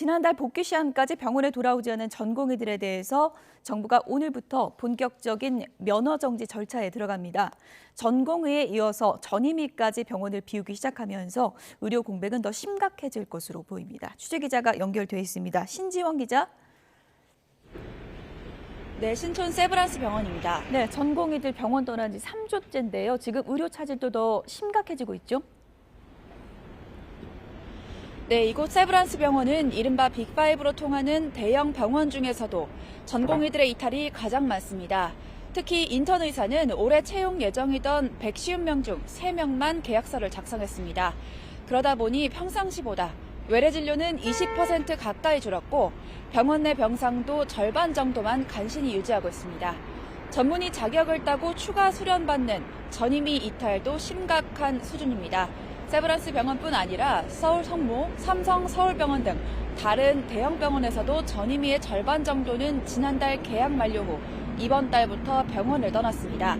지난달 복귀 시한까지 병원에 돌아오지 않은 전공의들에 대해서 정부가 오늘부터 본격적인 면허 정지 절차에 들어갑니다. 전공의에 이어서 전임의까지 병원을 비우기 시작하면서 의료 공백은 더 심각해질 것으로 보입니다. 취재 기자가 연결돼 있습니다. 신지원 기자. 네, 신촌 세브란스 병원입니다. 네, 전공의들 병원 떠난 지 3조째인데요. 지금 의료 차질도 더 심각해지고 있죠? 네, 이곳 세브란스 병원은 이른바 빅5로 통하는 대형 병원 중에서도 전공의들의 이탈이 가장 많습니다. 특히 인턴 의사는 올해 채용 예정이던 150명 중 3명만 계약서를 작성했습니다. 그러다 보니 평상시보다 외래 진료는 20% 가까이 줄었고 병원 내 병상도 절반 정도만 간신히 유지하고 있습니다. 전문의 자격을 따고 추가 수련받는 전임의 이탈도 심각한 수준입니다. 세브란스 병원뿐 아니라 서울 성모, 삼성 서울병원 등 다른 대형 병원에서도 전임의의 절반 정도는 지난달 계약 만료 후 이번 달부터 병원을 떠났습니다.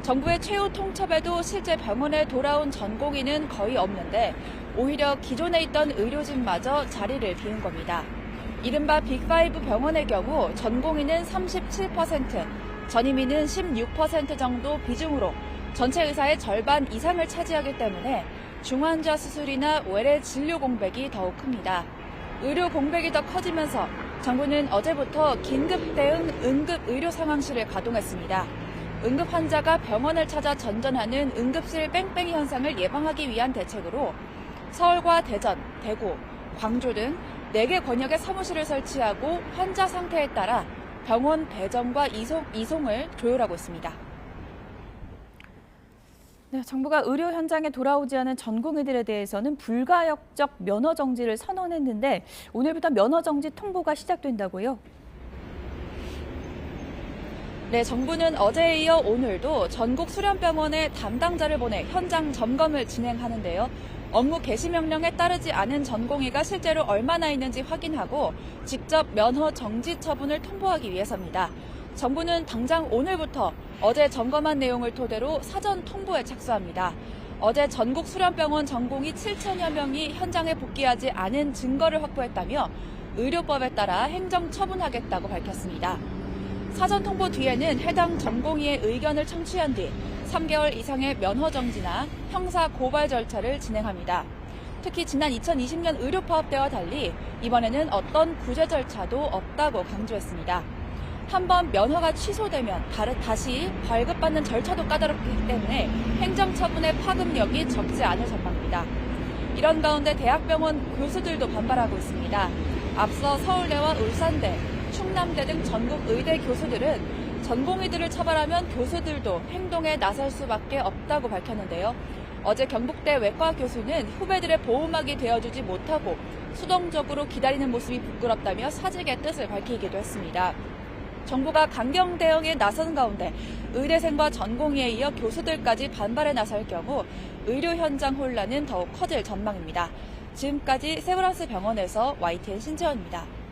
정부의 최후 통첩에도 실제 병원에 돌아온 전공의는 거의 없는데 오히려 기존에 있던 의료진마저 자리를 비운 겁니다. 이른바 빅5 병원의 경우 전공의는 37%, 전임의는 16% 정도 비중으로 전체 의사의 절반 이상을 차지하기 때문에 중환자 수술이나 외래 진료 공백이 더욱 큽니다. 의료 공백이 더 커지면서 정부는 어제부터 긴급 대응 응급 의료 상황실을 가동했습니다. 응급 환자가 병원을 찾아 전전하는 응급실 뺑뺑이 현상을 예방하기 위한 대책으로 서울과 대전, 대구, 광주 등 4개 권역의 사무실을 설치하고 환자 상태에 따라 병원 배정과 이송, 이송을 조율하고 있습니다. 네, 정부가 의료 현장에 돌아오지 않은 전공의들에 대해서는 불가역적 면허 정지를 선언했는데 오늘부터 면허 정지 통보가 시작된다고요? 네, 정부는 어제에 이어 오늘도 전국 수련병원에 담당자를 보내 현장 점검을 진행하는데요. 업무 개시 명령에 따르지 않은 전공의가 실제로 얼마나 있는지 확인하고 직접 면허 정지 처분을 통보하기 위해서입니다. 정부는 당장 오늘부터 어제 점검한 내용을 토대로 사전 통보에 착수합니다. 어제 전국 수련병원 전공의 7천여 명이 현장에 복귀하지 않은 증거를 확보했다며 의료법에 따라 행정 처분하겠다고 밝혔습니다. 사전 통보 뒤에는 해당 전공의의 의견을 청취한 뒤 3개월 이상의 면허 정지나 형사 고발 절차를 진행합니다. 특히 지난 2020년 의료 파업 때와 달리 이번에는 어떤 구제 절차도 없다고 강조했습니다. 한번 면허가 취소되면 다시 발급받는 절차도 까다롭기 때문에 행정처분의 파급력이 적지 않을 전망입니다. 이런 가운데 대학병원 교수들도 반발하고 있습니다. 앞서 서울대와 울산대, 충남대 등 전국 의대 교수들은 전공의들을 처벌하면 교수들도 행동에 나설 수밖에 없다고 밝혔는데요. 어제 경북대 외과 교수는 후배들의 보호막이 되어주지 못하고 수동적으로 기다리는 모습이 부끄럽다며 사직의 뜻을 밝히기도 했습니다. 정부가 강경 대응에 나선 가운데 의대생과 전공의에 이어 교수들까지 반발에 나설 경우 의료 현장 혼란은 더욱 커질 전망입니다. 지금까지 세브란스 병원에서 YTN 신재원입니다.